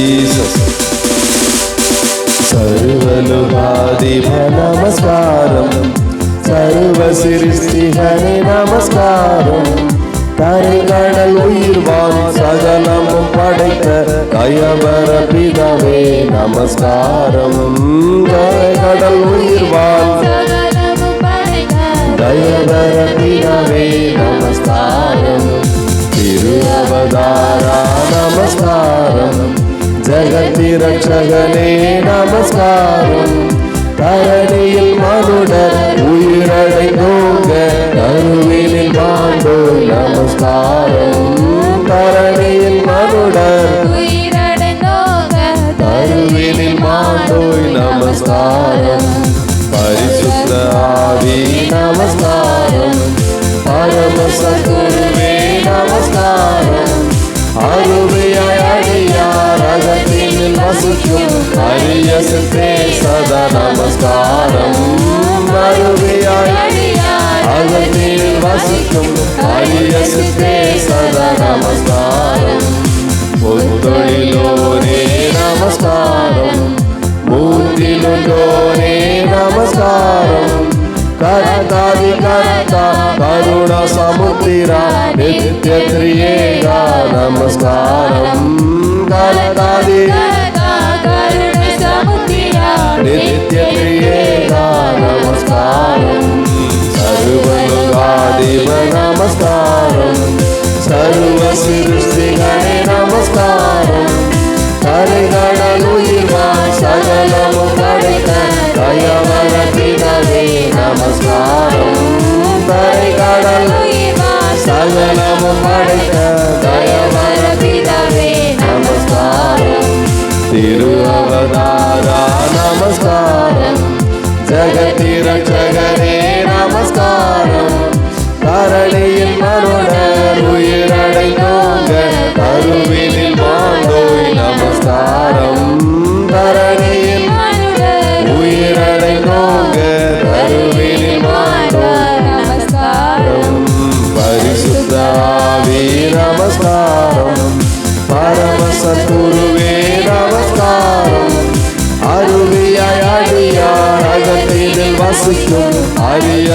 Jesus சர்வலுகாதிப நமஸ்காரம் சர்வ சிருஷ்டிகரே நமஸ்காரம் தரை கடல் உயிர்வான் சகலமும் படைத்த தயவர பிதாவே நமஸ்காரம் தரை கடல் உயிர்வான் தயவர பிதாவே நமஸ்காரம் திரு அவதாரா நமஸ்காரம் ஜகத்தி ரட்சகனே நமஸ்காரம். தரணியில் மனுடர் உயிரடைந்தோங்க கருவினில் மாண்டோய் நமஸ்காரம். தரணியில் மனுடர் கருவினில் மாண்டோய் நமஸ்காரம். பரிசுத்த ஆவி நமஸ்காரம். பரம சத்துருவே நமஸ்காரம். அடியார் हरियसे सदा नमस्कारं अगतिर वसितुं हरियसे सदा नमस्कारं बुद्धुडिलोने नमस्कारं मूर्तिलुलोने नमस्कारं कर्तादि कर्ता करुणसमुद्रा नित्यत्रियेगा नमस्कारं कर्तादि നിത്യക്രിയേ നമസ്കാരം സർവനുഗാദിവ നമസ്കാരം സർവ സൃഷ്ടികളെ നമസ്കാരം കരകളു ഇവ സകലമു കടുക കയവരത്തിനവേ നമസ്കാരം കരകളു ഇവ സകലമു കടുക தரணியில் மருடர் உயிரடைந்தோங்க அருவின்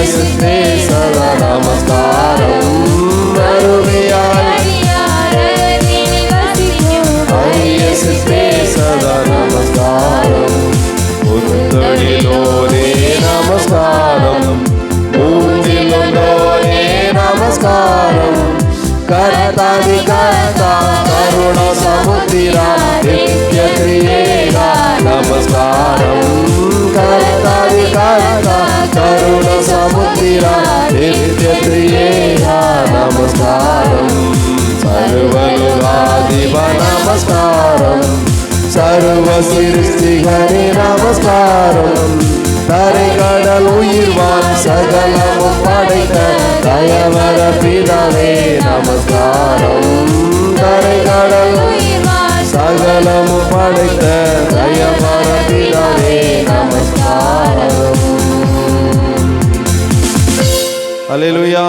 அரிய சித்தே சதா நமஸ்காரம் அருவியாய் அரிய சித்தே சதா நமஸ்காரம். புத்தொழிலோரே நமஸ்காரம். மூன்றிலொண்டோரே நமஸ்காரம் சமுத்திரா நித்ய கிரியேகா நமஸ்காரம் சர்வலுகாதிப நமஸ்காரம் சர்வ சிருஷ்டிகரே நமஸ்காரம் தரை கடல் உயிர்வான் சகலமும் படைத்த தயவர பிதாவே நமஸ்காரம் அலையிலுயா